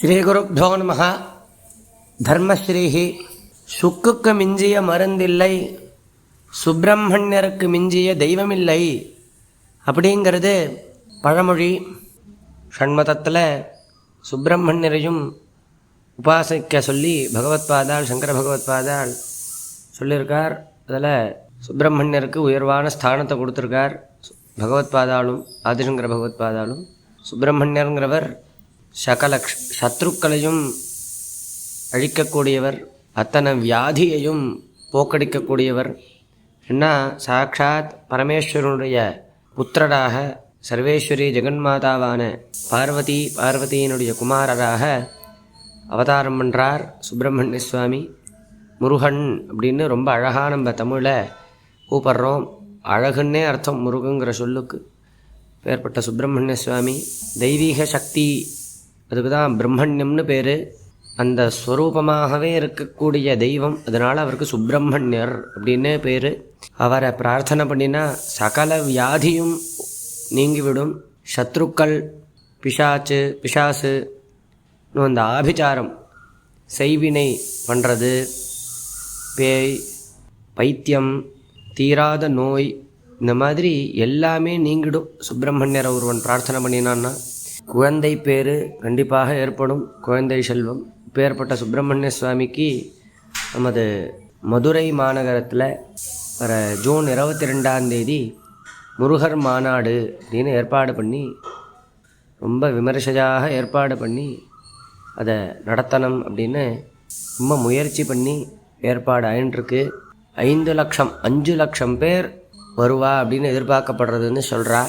ஸ்ரீகுருப்தோ நம தர்மஸ்ரீஹி. சுக்குக்கு மிஞ்சிய மருந்தில்லை. சுப்பிரமணியருக்கு மிஞ்சிய தெய்வமில்லை. அப்படிங்கிறது பழமொழி. ஷண்மதத்தில் சுப்பிரமணியரையும் உபாசிக்க சொல்லி பகவத்பாதால் சங்கர பகவத்பாதால் சொல்லியிருக்கார் அதில் சுப்பிரமணியருக்கு உயர்வான ஸ்தானத்தை கொடுத்துருக்கார். பகவத்பாதாலும் ஆதிசங்கர பகவத்பாதாலும் சுப்பிரமணியருங்கிறவர் சகல சத்ருக்களையும் அழிக்கக்கூடியவர் அத்தனை வியாதியையும் போக்கடிக்கக்கூடியவர். என்ன? சாட்சாத் பரமேஸ்வரனுடைய புத்திரராக சர்வேஸ்வரி ஜெகன்மாதாவான பார்வதி பார்வதியினுடைய குமாரராக அவதாரம் பண்ணுறார் சுப்பிரமணிய சுவாமி முருகன் அப்படின்னு ரொம்ப அழகாக நம்ம தமிழில் கூப்பிட்றோம். அழகுன்னே அர்த்தம் முருகங்கிற சொல்லுக்கு. பேர்பட்ட சுப்பிரமணிய சுவாமி தெய்வீக சக்தி அதுக்கு தான் பிரம்மண்யம்னு பேர். அந்த ஸ்வரூபமாகவே இருக்கக்கூடிய தெய்வம் அதனால் அவருக்கு சுப்பிரமணியர் அப்படின்னு பேர். அவரை பிரார்த்தனை பண்ணினா சகல வியாதியும் நீங்கிவிடும். சத்ருக்கள் பிசாச்சு பிசாசு அந்த ஆபிச்சாரம் செய்வினை பண்ணுறது பேய் பைத்தியம் தீராத நோய் இந்த மாதிரி எல்லாமே நீங்கிடும். சுப்பிரமணியர் ஒருவன் பிரார்த்தனை பண்ணினான்னா குழந்தை பேர் கண்டிப்பாக ஏற்படும். குழந்தை செல்வம். பேர்பட்ட சுப்பிரமணிய சுவாமிக்கு நமது மதுரை மாநகரத்தில் வர ஜூன் இருபத்தி ரெண்டாம் தேதி முருகர் மாநாடு அப்படின்னு ஏற்பாடு பண்ணி ரொம்ப விமர்சையாக ஏற்பாடு பண்ணி அதை நடத்தணும் அப்படின்னு ரொம்ப முயற்சி பண்ணி ஏற்பாடு ஆயின்ட்டுருக்கு ஐந்து லட்சம் அஞ்சு லட்சம் பேர் வருவா அப்படின்னு எதிர்பார்க்கப்படுறதுன்னு சொல்கிறா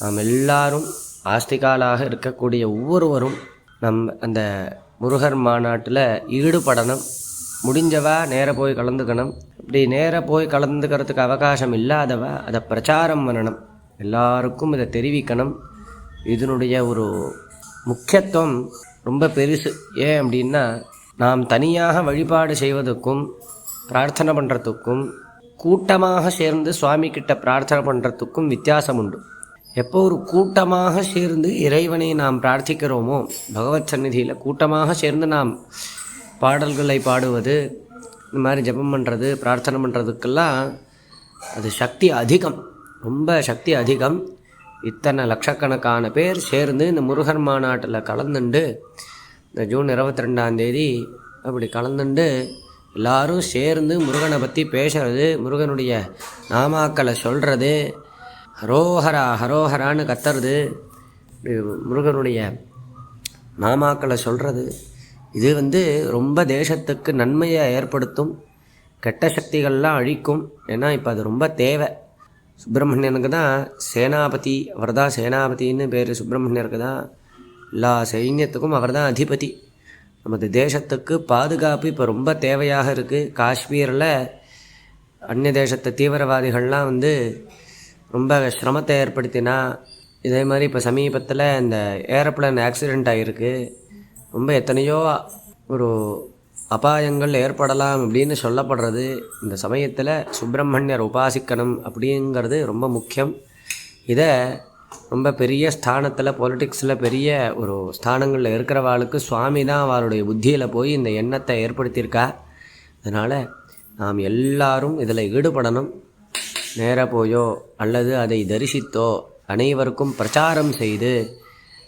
நாம் எல்லாரும் ஆஸ்திகாலாக இருக்கக்கூடிய ஒவ்வொருவரும் நம் அந்த முருகர் மாநாட்டில் ஈடுபடணும். முடிஞ்சவா நேர போய் கலந்துக்கணும். இப்படி நேர போய் கலந்துக்கிறதுக்கு அவகாசம் இல்லாதவா அதை பிரச்சாரம் பண்ணணும். எல்லாருக்கும் இதை தெரிவிக்கணும். இதனுடைய ஒரு முக்கியத்துவம் ரொம்ப பெருசு. ஏன் அப்படின்னா நாம் தனியாக வழிபாடு செய்வதற்கும் பிரார்த்தனை பண்ணுறதுக்கும் கூட்டமாக சேர்ந்து சுவாமி கிட்ட பிரார்த்தனை பண்ணுறதுக்கும் வித்தியாசம் உண்டு. எப்போ ஒரு கூட்டமாக சேர்ந்து இறைவனை நாம் பிரார்த்திக்கிறோமோ பகவத் சந்நிதியில் கூட்டமாக சேர்ந்து நாம் பாடல்களை பாடுவது இந்த மாதிரி ஜெபம் பண்ணுறது பிரார்த்தனை பண்ணுறதுக்கெல்லாம் அது சக்தி அதிகம். ரொம்ப சக்தி அதிகம். இத்தனை லட்சக்கணக்கான பேர் சேர்ந்து இந்த முருகர் மாநாட்டில் கலந்துண்டு இந்த ஜூன் இருபத்தி ரெண்டாந்தேதி அப்படி கலந்துண்டு எல்லாரும் சேர்ந்து முருகனை பற்றி பேசுறது முருகனுடைய நாமாக்களை சொல்கிறது ஹரோஹரா ஹரோஹரான்னு கத்துறது முருகனுடைய மாமாக்களை சொல்கிறது இது வந்து ரொம்ப தேசத்துக்கு நன்மையை ஏற்படுத்தும் கெட்ட சக்திகள்லாம் அழிக்கும். ஏன்னா இப்போ அது ரொம்ப தேவை. சுப்பிரமணியனுக்கு தான் சேனாபதி அவர் தான் சேனாபதின்னு பேர். சுப்பிரமணியருக்கு தான் எல்லா சைன்யத்துக்கும் அவர் தான் அதிபதி. நமது தேசத்துக்கு பாதுகாப்பு இப்போ ரொம்ப தேவையாக இருக்குது காஷ்மீரில் அந்நிய தேசத்து தீவிரவாதிகள்லாம் வந்து ரொம்ப சிரமத்தை ஏற்படுத்தினா இதே மாதிரி இப்போ சமீபத்தில் இந்த ஏரோப்ளேன் ஆக்சிடெண்ட் ஆகிருக்கு ரொம்ப எத்தனையோ ஒரு அபாயங்கள் ஏற்படலாம் அப்படின்னு சொல்லப்படுறது இந்த சமயத்தில் சுப்பிரமணியர் உபாசிக்கணும் அப்படிங்கிறது ரொம்ப முக்கியம். இதை ரொம்ப பெரிய ஸ்தானத்தில் பொலிட்டிக்ஸில் பெரிய ஒரு ஸ்தானங்களில் இருக்கிறவாளுக்கு சுவாமி தான் அவருடைய புத்தியில் போய் இந்த எண்ணத்தை ஏற்படுத்தியிருக்கா. அதனால் நாம் எல்லாரும் இதில் ஈடுபடணும். நேர போயோ அல்லது அதை தரிசித்தோ அனைவருக்கும் பிரச்சாரம் செய்து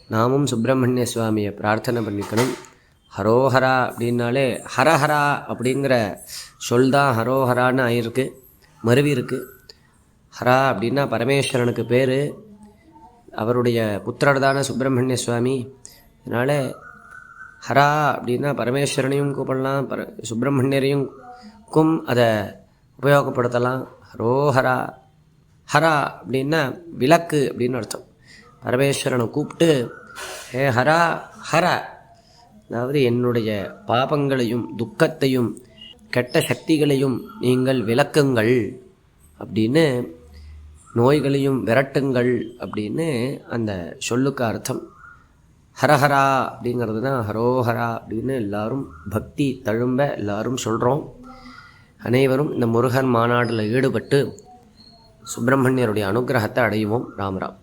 நாமும் சுப்பிரமணிய சுவாமியை பிரார்த்தனை பண்ணிக்கணும். ஹரோஹரா அப்படின்னாலே ஹரஹரா அப்படிங்கிற சொல் தான் ஹரோஹரான்னு ஆயிருக்கு மருவி இருக்கு. ஹரா அப்படின்னா பரமேஸ்வரனுக்கு பேர். அவருடைய புத்திரர்தான சுப்பிரமணிய சுவாமி அதனால் ஹரா அப்படின்னா பரமேஸ்வரனையும் கூப்பிடலாம் பர சுப்பிரமணியரையும் கும் அதை உபயோகப்படுத்தலாம். ஹரோஹரா ஹரா. அப்படின்னா விளக்கு அப்படின்னு அர்த்தம். பரமேஸ்வரனை கூப்பிட்டு ஹே ஹரா ஹர. அதாவது என்னுடைய பாபங்களையும் துக்கத்தையும் கெட்ட சக்திகளையும் நீங்கள் விளக்குங்கள் அப்படின்னு நோய்களையும் விரட்டுங்கள் அப்படின்னு அந்த சொல்லுக்கு அர்த்தம். ஹரஹரா அப்படிங்கிறது தான் ஹரோஹரா அப்படின்னு எல்லாரும் பக்தி தழும்ப எல்லாரும் சொல்கிறோம் அனைவரும் இந்த முருகன் மாநாட்டில் ஈடுபட்டு சுப்பிரமணியருடைய அனுகிரகத்தை அடைவோம். ராம் ராம்.